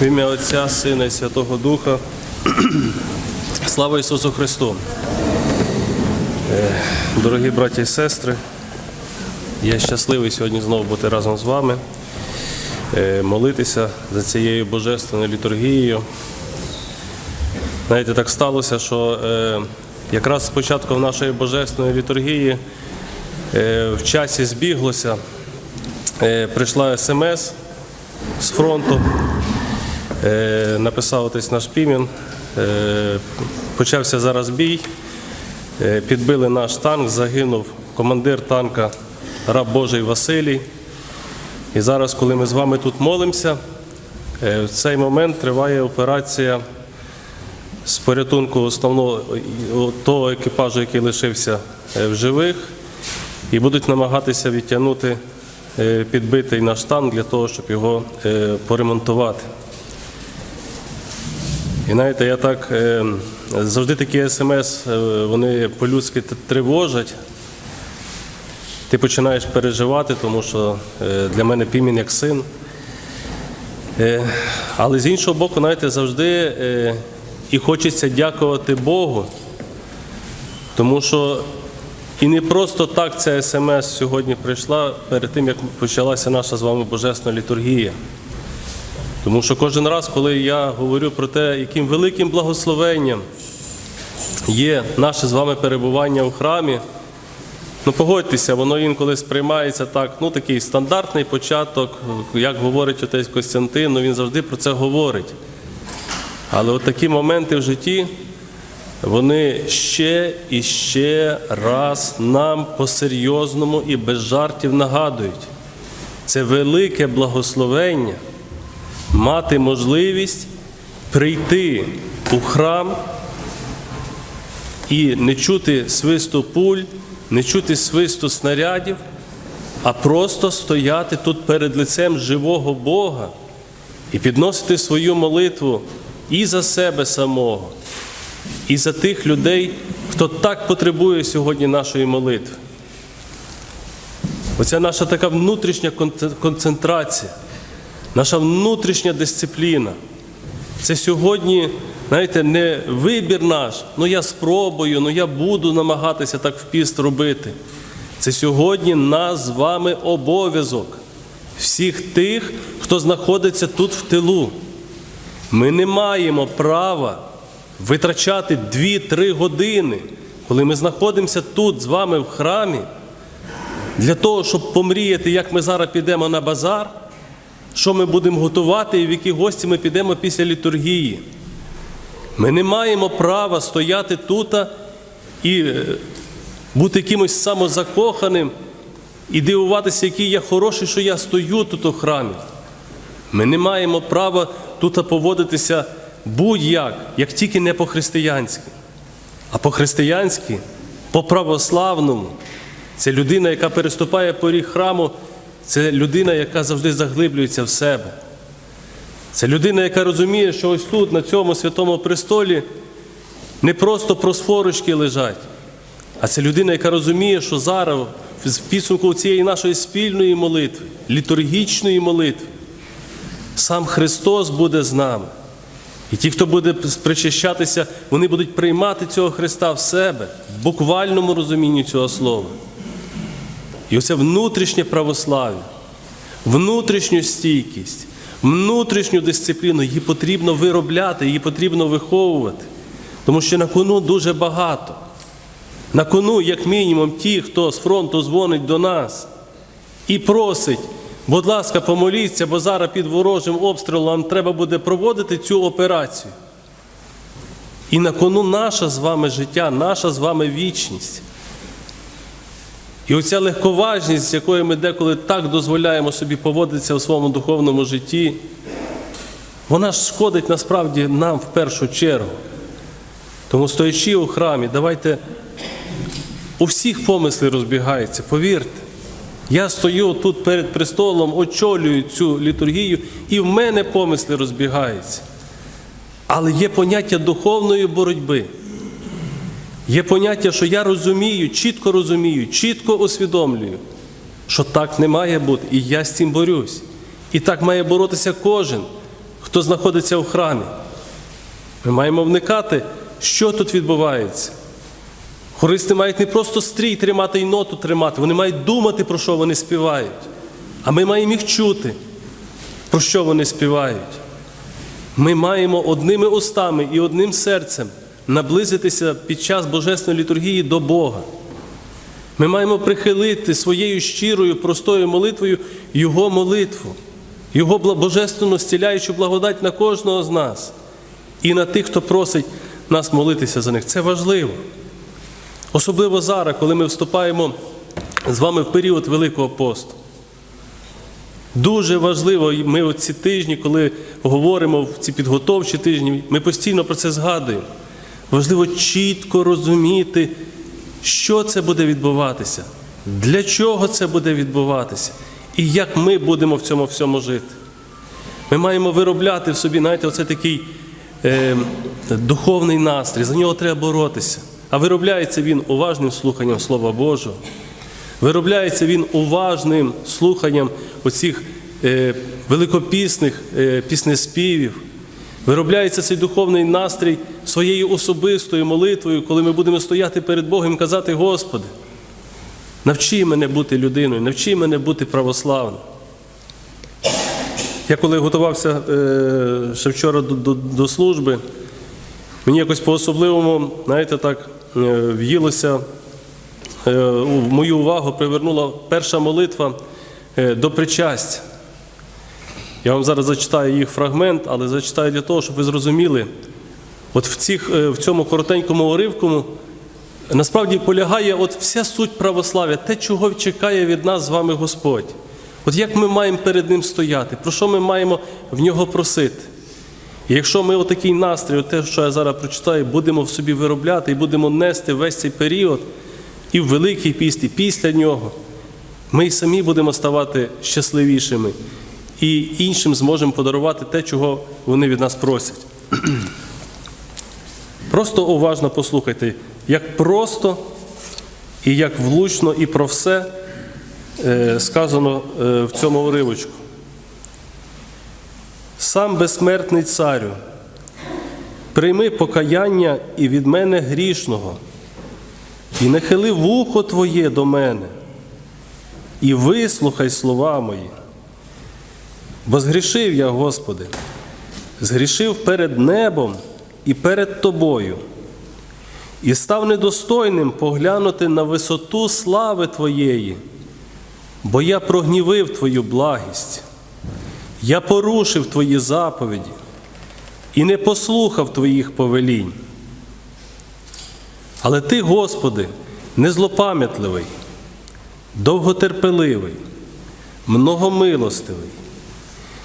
В ім'я Отця, Сина і Святого Духа. Слава Ісусу Христу! Е, Дорогі браті і сестри, я щасливий сьогодні знову бути разом з вами, е, молитися за цією божественною літургією. Знаєте, так сталося, що е, якраз з початку нашої божественної літургії е, в часі збіглося, прийшла смс з фронту. Написав отець наш Пімін. Почався зараз бій. Підбили наш танк, загинув командир танка раб Божий Василій. І зараз, коли ми з вами тут молимося, е, в цей момент триває операція з порятунку основного того екіпажу, який лишився е, в живих, і будуть намагатися відтягнути е, підбитий наш танк для того, щоб його поремонтувати. І знаєте, я так е, завжди такі смс, вони по-людськи тривожать. Ти починаєш переживати, тому що е, для мене пімін як син. Е, але з іншого боку, знаєте, завжди е, і хочеться дякувати Богу, тому що і не просто так ця смс сьогодні прийшла перед тим, як почалася наша з вами божественна літургія. Тому що кожен раз, коли я говорю про те, яким великим благословенням є наше з вами перебування у храмі, ну погодьтеся, воно інколи сприймається так, ну такий стандартний початок, як говорить отець Костянтин, ну він завжди про це говорить. Але от такі моменти в житті, вони ще і ще раз нам по-серйозному і без жартів нагадують. Це велике благословення мати можливість прийти у храм і не чути свисту пуль, не чути свисту снарядів, а просто стояти тут перед лицем живого Бога і підносити свою молитву і за себе самого, і за тих людей, хто так потребує сьогодні нашої молитви. Оця наша така внутрішня концентрація, наша внутрішня дисципліна. Це сьогодні, знаєте, не вибір наш, ну я спробую, ну я буду намагатися так в піст робити. Це сьогодні нас з вами обов'язок всіх тих, хто знаходиться тут в тилу. Ми не маємо права витрачати 2-3 години, коли ми знаходимося тут з вами в храмі, для того, щоб помріяти, як ми зараз підемо на базар, що ми будемо готувати і в які гості ми підемо після літургії. Ми не маємо права стояти тут і е, бути якимось самозакоханим і дивуватися, який я хороший, що я стою тут у храмі. Ми не маємо права тут поводитися будь-як, як тільки не по-християнськи. А по-християнськи, по-православному, це людина, яка переступає поріг храму, це людина, яка завжди заглиблюється в себе. Це людина, яка розуміє, що ось тут, на цьому святому престолі, не просто просфорочки лежать, а це людина, яка розуміє, що зараз, в підсумку цієї нашої спільної молитви, літургічної молитви, сам Христос буде з нами. І ті, хто буде причащатися, вони будуть приймати цього Христа в себе, в буквальному розумінні цього слова. І оце внутрішнє православ'я, внутрішню стійкість, внутрішню дисципліну, її потрібно виробляти, її потрібно виховувати. Тому що на кону дуже багато. На кону, як мінімум, ті, хто з фронту дзвонить до нас і просить, будь ласка, помоліться, бо зараз під ворожим обстрілом треба буде проводити цю операцію. І на кону наше з вами життя, наша з вами вічність. І оця легковажність, з якою ми деколи так дозволяємо собі поводитися у своєму духовному житті, вона ж шкодить насправді нам в першу чергу. Тому стоячи у храмі, давайте у всіх помисли розбігаються, повірте. Я стою тут перед престолом, очолюю цю літургію, і в мене помисли розбігаються. Але є поняття духовної боротьби. Є поняття, що я розумію, чітко розумію, чітко усвідомлюю, що так не має бути, і я з цим борюсь. І так має боротися кожен, хто знаходиться в храмі. Ми маємо вникати, що тут відбувається. Хористи мають не просто стрій тримати і ноту тримати, вони мають думати, про що вони співають. А ми маємо їх чути, про що вони співають. Ми маємо одними устами і одним серцем наблизитися під час Божественної літургії до Бога. Ми маємо прихилити своєю щирою, простою молитвою Його молитву, Його божественну зціляючу благодать на кожного з нас і на тих, хто просить нас молитися за них. Це важливо. Особливо зараз, коли ми вступаємо з вами в період Великого посту. Дуже важливо, ми оці тижні, коли говоримо в ці підготовчі тижні, ми постійно про це згадуємо. Важливо чітко розуміти, що це буде відбуватися, для чого це буде відбуватися, і як ми будемо в цьому всьому жити. Ми маємо виробляти в собі, знаєте, оце такий е, духовний настрій, за нього треба боротися. А виробляється він уважним слуханням Слова Божого. Виробляється він уважним слуханням оцих е, великопісних е, піснеспівів. Виробляється цей духовний настрій своєю особистою молитвою, коли ми будемо стояти перед Богом і казати, Господи, навчи мене бути людиною, навчи мене бути православним. Я коли готувався е, ще вчора до, до, до служби, мені якось по-особливому, знаєте, так е, в'їлося е, мою увагу привернула перша молитва до причастя. Я вам зараз зачитаю їх фрагмент, але зачитаю для того, щоб ви зрозуміли, от в, цих, е, в цьому коротенькому уривку насправді полягає от вся суть православ'я, те, чого чекає від нас з вами Господь. От як ми маємо перед Ним стояти, про що ми маємо в нього просити. І якщо ми отакий настрій, от те, що я зараз прочитаю, будемо в собі виробляти і будемо нести весь цей період, і в Великий піст, і після нього, ми й самі будемо ставати щасливішими і іншим зможемо подарувати те, чого вони від нас просять. Просто уважно послухайте, як просто і як влучно і про все е, сказано е, в цьому уривочку. Сам безсмертний царю, прийми покаяння і від мене грішного, і нахили вухо Твоє до мене, і вислухай слова мої. Бо згрішив я, Господи, згрішив перед небом і перед Тобою, і став недостойним поглянути на висоту слави Твоєї, бо я прогнівив Твою благість, я порушив Твої заповіді і не послухав Твоїх повелінь. Але Ти, Господи, незлопам'ятливий, довготерпеливий, многомилостивий,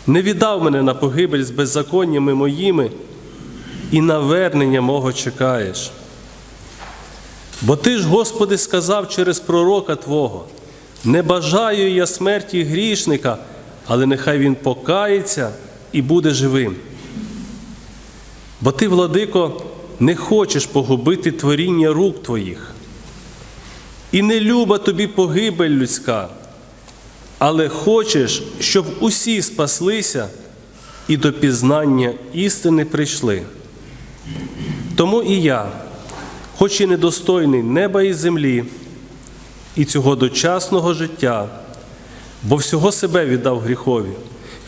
не віддав мене на погибель з беззаконнями моїми, і навернення мого чекаєш. Бо ти ж, Господи, сказав через пророка Твого, не бажаю я смерті грішника, але нехай він покається і буде живим. Бо ти, владико, не хочеш погубити творіння рук твоїх. І не люба тобі погибель людська, але хочеш, щоб усі спаслися і до пізнання істини прийшли. Тому і я, хоч і недостойний неба і землі, і цього дочасного життя, бо всього себе віддав гріхові,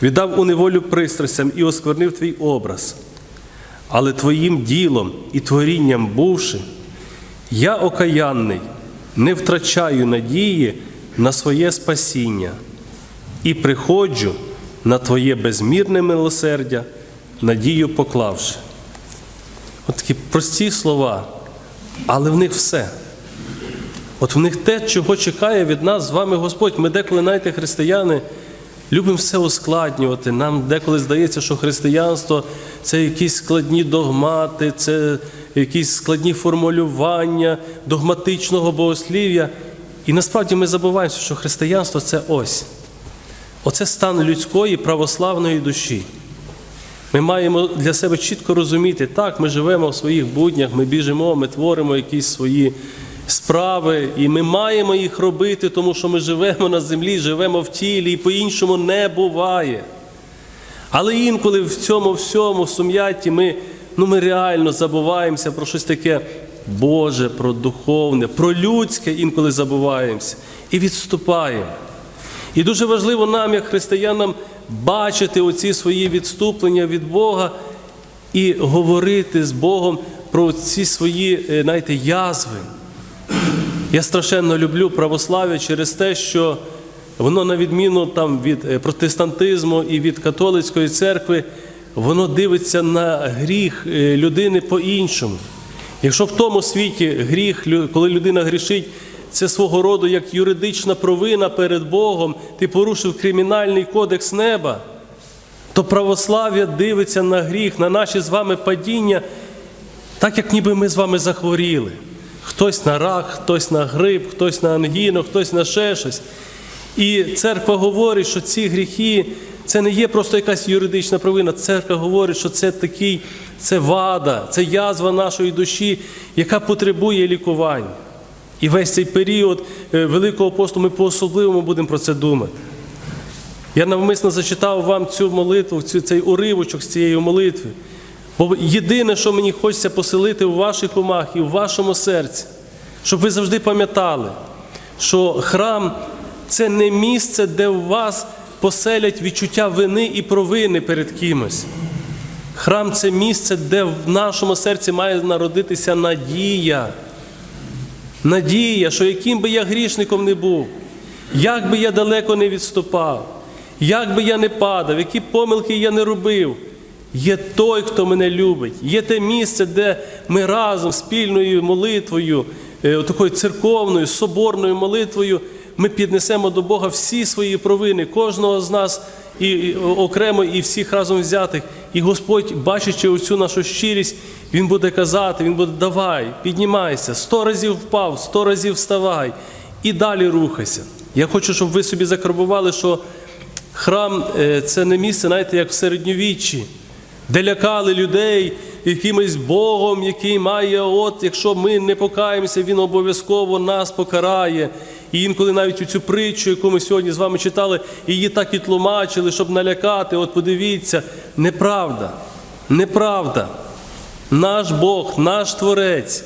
віддав у неволю пристрастям і осквернив твій образ. Але твоїм ділом і творінням бувши, я окаянний, не втрачаю надії на своє спасіння і приходжу на Твоє безмірне милосердя, надію поклавши. От такі прості слова, але в них все. От в них те, чого чекає від нас з вами Господь. Ми деколи, знаєте, християни, любимо все ускладнювати. Нам деколи здається, що християнство це якісь складні догмати, це якісь складні формулювання догматичного богослів'я. І насправді ми забуваємося, що християнство це ось. Оце стан людської православної душі. Ми маємо для себе чітко розуміти, так, ми живемо в своїх буднях, ми біжимо, ми творимо якісь свої справи, і ми маємо їх робити, тому що ми живемо на землі, живемо в тілі, і по-іншому не буває. Але інколи в цьому всьому сум'ятті ми, ну, ми реально забуваємося про щось таке Боже, про духовне, про людське інколи забуваємося і відступаємо. І дуже важливо нам, як християнам, бачити оці свої відступлення від Бога і говорити з Богом про ці свої, е, знаєте, язви. Я страшенно люблю православ'я через те, що воно, на відміну там, від е, протестантизму і від католицької церкви, воно дивиться на гріх е, людини по-іншому. Якщо в тому світі гріх, коли людина грішить, це свого роду як юридична провина перед Богом, ти порушив кримінальний кодекс неба, то православ'я дивиться на гріх, на наші з вами падіння, так як ніби ми з вами захворіли. Хтось на рак, хтось на грип, хтось на ангіну, хтось на ще щось. І церква говорить, що ці гріхи це не є просто якась юридична провина. Церква говорить, що це такий, це вада, це язва нашої душі, яка потребує лікування. І весь цей період е, Великого посту ми по-особливому будемо про це думати. Я навмисно зачитав вам цю молитву, цей уривочок з цієї молитви. Бо єдине, що мені хочеться поселити у ваших умах і в вашому серці, щоб ви завжди пам'ятали, що храм це не місце, де у вас поселять відчуття вини і провини перед кимось. Храм це місце, де в нашому серці має народитися надія. Надія, що яким би я грішником не був, як би я далеко не відступав, як би я не падав, які помилки я не робив, є той, хто мене любить, є те місце, де ми разом спільною молитвою, е, такою церковною, соборною молитвою, ми піднесемо до Бога всі свої провини, кожного з нас і, окремо, і всіх разом взятих. І Господь, бачачи оцю нашу щирість, Він буде казати, Він буде давай, піднімайся, сто разів впав, сто разів вставай і далі рухайся. Я хочу, щоб ви собі закарбували, що храм е, це не місце, знаєте, як в середньовіччі, де лякали людей якимось Богом, який має, от якщо ми не покаємося, Він обов'язково нас покарає. І інколи навіть у цю притчу, яку ми сьогодні з вами читали, її так і тлумачили, щоб налякати. От подивіться, неправда, неправда. Наш Бог, наш Творець,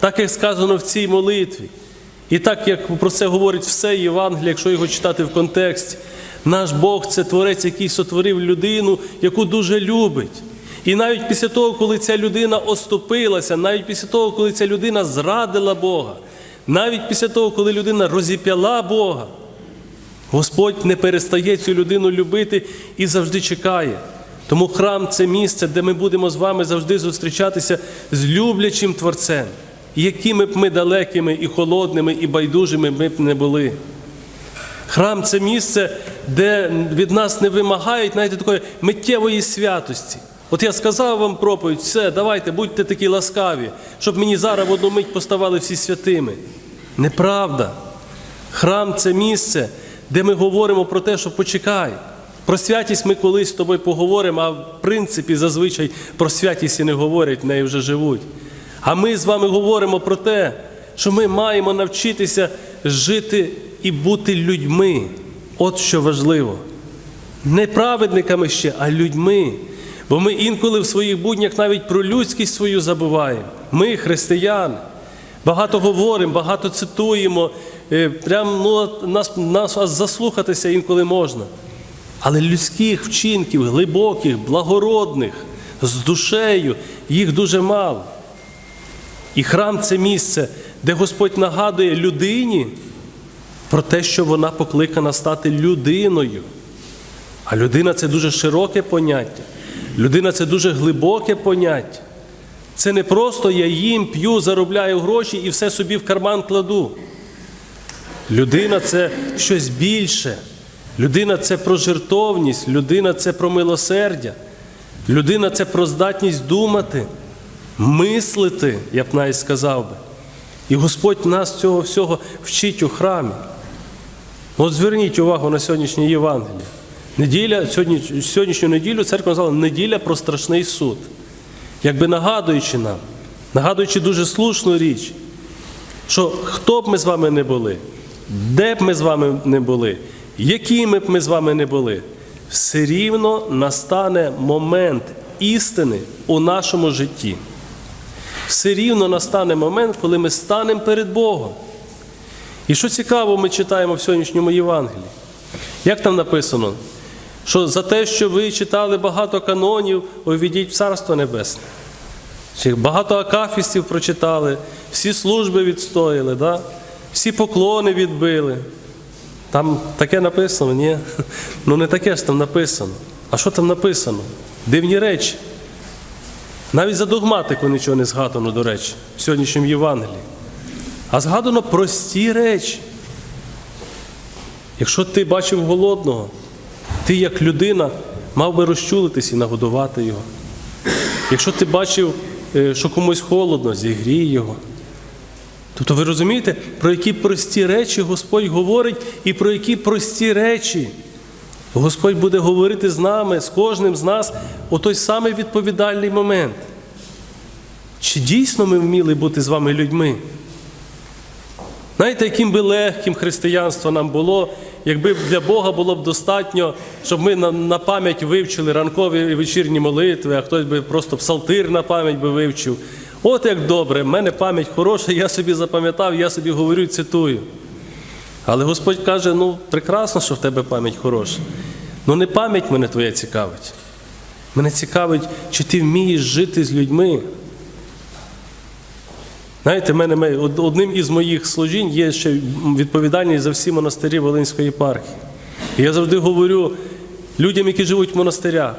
так як сказано в цій молитві. І так як про це говорить все Євангеліє, якщо його читати в контексті, наш Бог це Творець, який сотворив людину, яку дуже любить. І навіть після того, коли ця людина оступилася, навіть після того, коли ця людина зрадила Бога, навіть після того, коли людина розіп'яла Бога, Господь не перестає цю людину любити і завжди чекає. Тому храм це місце, де ми будемо з вами завжди зустрічатися з люблячим Творцем, якими б ми далекими і холодними, і байдужими ми б не були. Храм це місце, де від нас не вимагають навіть такої миттєвої святості. От я сказав вам проповідь, все, давайте, будьте такі ласкаві, щоб мені зараз в одну мить поставали всі святими. Неправда. Храм це місце, де ми говоримо про те, що почекай. Про святість ми колись з тобою поговоримо, а в принципі зазвичай про святість і не говорять, в неї вже живуть. А ми з вами говоримо про те, що ми маємо навчитися жити і бути людьми. От що важливо. Не праведниками ще, а людьми. Бо ми інколи в своїх буднях навіть про людськість свою забуваємо. Ми, християни, багато говоримо, багато цитуємо, е, прям ну, нас, нас заслухатися інколи можна. Але людських вчинків, глибоких, благородних, з душею, їх дуже мало. І храм це місце, де Господь нагадує людині про те, що вона покликана стати людиною. А людина це дуже широке поняття. Людина це дуже глибоке поняття. Це не просто я їм, п'ю, заробляю гроші і все собі в карман кладу. Людина це щось більше. Людина це про жертовність, людина це про милосердя, людина це про здатність думати, мислити, я б навіть сказав би. І Господь нас цього всього вчить у храмі. От зверніть увагу на сьогоднішнє Євангеліє. Неділя, сьогодні, сьогоднішню неділю церква назвала неділя про страшний суд. Якби нагадуючи нам, нагадуючи дуже слушну річ, що хто б ми з вами не були, де б ми з вами не були, якими б ми з вами не були, все рівно настане момент істини у нашому житті. Все рівно настане момент, коли ми станемо перед Богом. І що цікаво, ми читаємо в сьогоднішньому Євангелії. Як там написано? Що за те, що ви читали багато канонів, увійдіть в Царство Небесне. Чи багато акафістів прочитали, всі служби відстояли, да? всі поклони відбили. Там таке написано, ні? Ну не таке ж там написано. А що там написано? Дивні речі. Навіть за догматику нічого не згадано, до речі, в сьогоднішньому Євангелії. А згадано прості речі. Якщо ти бачив голодного, ти як людина мав би розчулитись і нагодувати його. Якщо ти бачив, е, що комусь холодно, зігрій його. Тобто ви розумієте, про які прості речі Господь говорить і про які прості речі Господь буде говорити з нами, з кожним з нас у той самий відповідальний момент. Чи дійсно ми вміли бути з вами людьми? Знаєте, яким би легким християнство нам було, якби для Бога було б достатньо, щоб ми на, на пам'ять вивчили ранкові і вечірні молитви, а хтось би просто псалтир на пам'ять би вивчив. От як добре, в мене пам'ять хороша, я собі запам'ятав, я собі говорю, цитую. Але Господь каже: ну, прекрасно, що в тебе пам'ять хороша. Ну не пам'ять мене твоя цікавить. Мене цікавить, чи ти вмієш жити з людьми. Знаєте, мене одним із моїх служінь є ще відповідальність за всі монастирі Волинської єпархії. І я завжди говорю людям, які живуть в монастирях.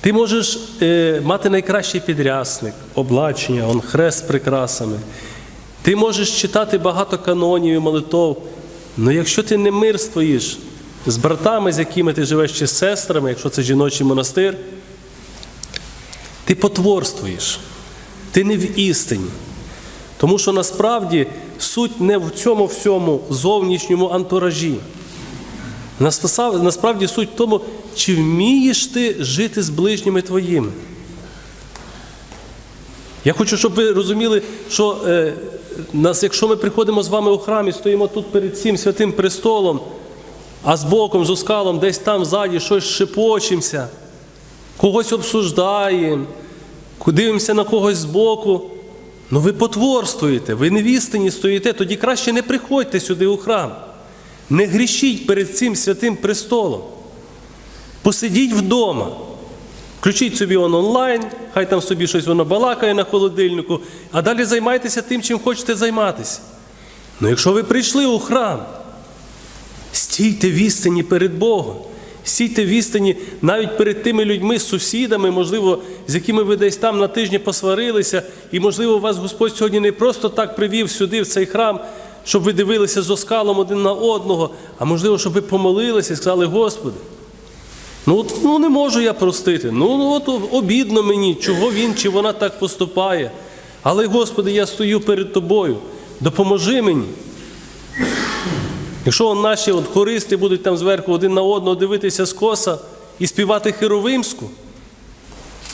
Ти можеш е, мати найкращий підрясник, облачення, он хрест з прикрасами. Ти можеш читати багато канонів і молитов. Але якщо ти не мирствуєш з братами, з якими ти живеш, чи з сестрами, якщо це жіночий монастир, ти потворствуєш, ти не в істині. Тому що насправді суть не в цьому всьому зовнішньому антуражі. Насправді суть в тому, чи вмієш ти жити з ближніми твоїми. Я хочу, щоб ви розуміли, що е, нас, якщо ми приходимо з вами у храмі, стоїмо тут перед цим святим престолом, а з боком, з ускалом, десь там ззаді щось шепочемося, когось обсуждаємо, дивимося на когось збоку. Ну ви потворствуєте, ви не в істині стоїте, тоді краще не приходьте сюди у храм. Не грішіть перед цим святим престолом. Посидіть вдома. Включіть собі он онлайн, хай там собі щось воно балакає на холодильнику, а далі займайтеся тим, чим хочете займатися. Ну якщо ви прийшли у храм, стійте в істині перед Богом. Стійте в істині навіть перед тими людьми, сусідами, можливо, з якими ви десь там на тижні посварилися, і, можливо, вас Господь сьогодні не просто так привів сюди, в цей храм, щоб ви дивилися з оскалом один на одного, а можливо, щоб ви помолилися і сказали, Господи, ну, от, ну не можу я простити. Ну, ну от обідно мені, чого він чи вона так поступає. Але, Господи, я стою перед тобою. Допоможи мені. Якщо наші от хористи будуть там зверху один на одного дивитися скоса і співати херовимську,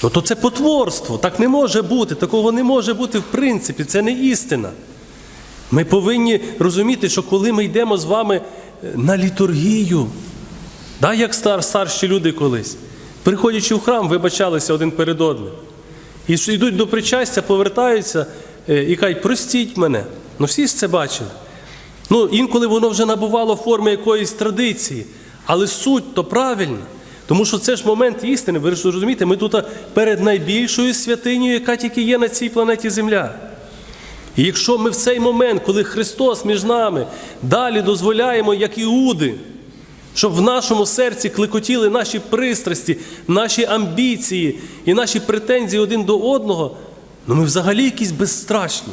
ну то це потворство. Так не може бути, такого не може бути в принципі, це не істина. Ми повинні розуміти, що коли ми йдемо з вами е, на літургію, да, як стар, старші люди колись, приходячи в храм, вибачалися один перед одним. І йдуть до причастя, повертаються е, і кажуть, простіть мене. Ну всі ж це бачили. Ну, інколи воно вже набувало форми якоїсь традиції, але суть то правильна. Тому що це ж момент істини, ви ж розумієте, ми тут перед найбільшою святинею, яка тільки є на цій планеті Земля. І якщо ми в цей момент, коли Христос між нами, далі дозволяємо, як іуди, щоб в нашому серці клекотіли наші пристрасті, наші амбіції і наші претензії один до одного, ну ми взагалі якісь безстрашні.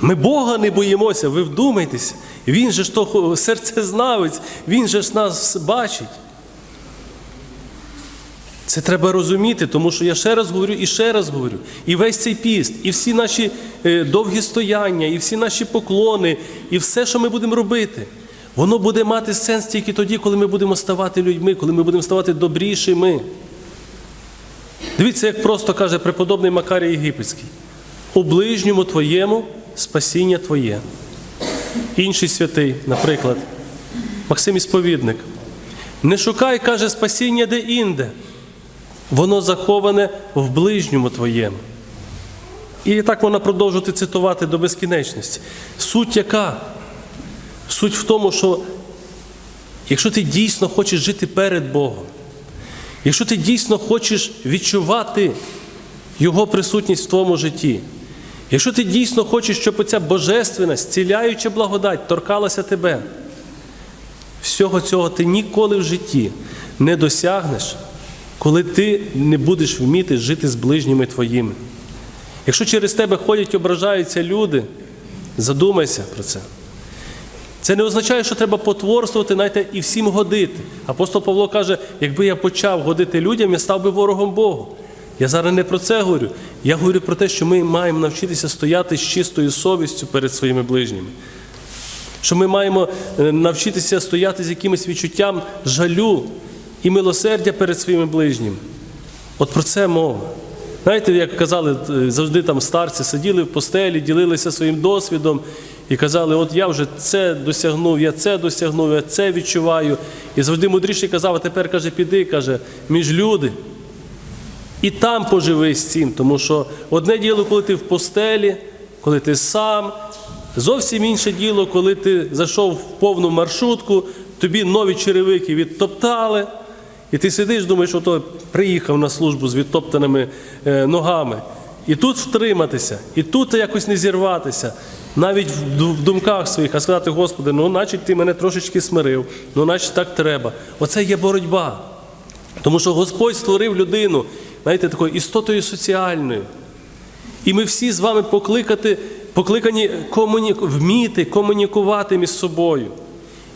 Ми Бога не боїмося, ви вдумайтеся. Він же ж то серцезнавець, Він же ж нас бачить. Це треба розуміти, тому що я ще раз говорю і ще раз говорю. І весь цей піст, і всі наші е, довгі стояння, і всі наші поклони, і все, що ми будемо робити, воно буде мати сенс тільки тоді, коли ми будемо ставати людьми, коли ми будемо ставати добрішими. Дивіться, як просто каже преподобний Макарій Єгипетський: у ближньому твоєму спасіння твоє. Інший святий, наприклад, Максим Ісповідник. Не шукай, каже, спасіння де-інде. Воно заховане в ближньому твоєму. І так можна продовжувати цитувати до безкінечності. Суть яка? Суть в тому, що якщо ти дійсно хочеш жити перед Богом, якщо ти дійсно хочеш відчувати Його присутність в твоєму житті, якщо ти дійсно хочеш, щоб оця божественна, зціляюча благодать торкалася тебе, всього цього ти ніколи в житті не досягнеш, коли ти не будеш вміти жити з ближніми твоїми. Якщо через тебе ходять і ображаються люди, задумайся про це. Це не означає, що треба потворствувати, знаєте, і всім годити. Апостол Павло каже, якби я почав годити людям, я став би ворогом Богу. Я зараз не про це говорю. Я говорю про те, що ми маємо навчитися стояти з чистою совістю перед своїми ближніми. Що ми маємо е, навчитися стояти з якимось відчуттям жалю і милосердя перед своїми ближніми. От про це мова. Знаєте, як казали е, завжди там старці, сиділи в постелі, ділилися своїм досвідом і казали, от я вже це досягнув, я це досягнув, я це відчуваю. І завжди мудріший казав, а тепер каже, піди, каже, між люди. І там поживи з цим, тому що одне діло, коли ти в постелі, коли ти сам, зовсім інше діло, коли ти зайшов в повну маршрутку, тобі нові черевики відтоптали, і ти сидиш, думаєш, ото приїхав на службу з відтоптаними е, ногами. І тут втриматися, і тут якось не зірватися, навіть в думках своїх, а сказати, Господи, ну, значить, ти мене трошечки смирив, ну, значить, так треба. Оце є боротьба. Тому що Господь створив людину, знаєте, такою істотою соціальною. І ми всі з вами покликати, покликані комуні... вміти комунікувати між собою.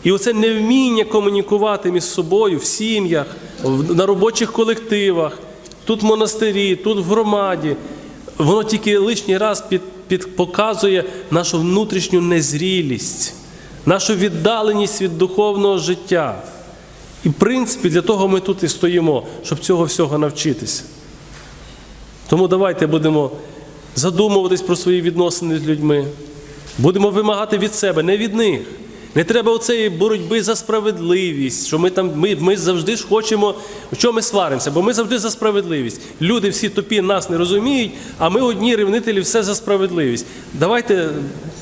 І оце невміння комунікувати між собою в сім'ях, на робочих колективах, тут в монастирі, тут в громаді, воно тільки лишній раз під, під, показує нашу внутрішню незрілість, нашу віддаленість від духовного життя. І, в принципі, для того ми тут і стоїмо, щоб цього всього навчитися. Тому давайте будемо задумуватись про свої відносини з людьми. Будемо вимагати від себе, не від них. Не треба оцеї боротьби за справедливість, що ми там ми, ми завжди ж хочемо, чому ми сваримося, бо ми завжди за справедливість. Люди всі тупі нас не розуміють, а ми одні ревнителі все за справедливість. Давайте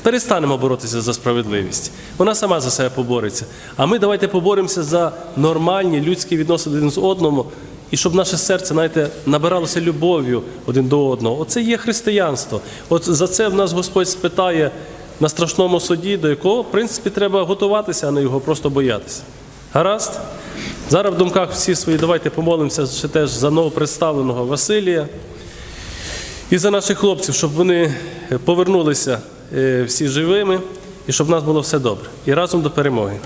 перестанемо боротися за справедливість. Вона сама за себе побореться. А ми давайте поборемося за нормальні людські відносини один з одному, і щоб наше серце, знаєте, набиралося любов'ю один до одного. Оце є християнство. От за це в нас Господь спитає на страшному суді, до якого, в принципі, треба готуватися, а не його просто боятися. Гаразд? Зараз в думках всі свої давайте помолимося ще теж за новопредставленого Василія і за наших хлопців, щоб вони повернулися е, всі живими і щоб в нас було все добре. І разом до перемоги.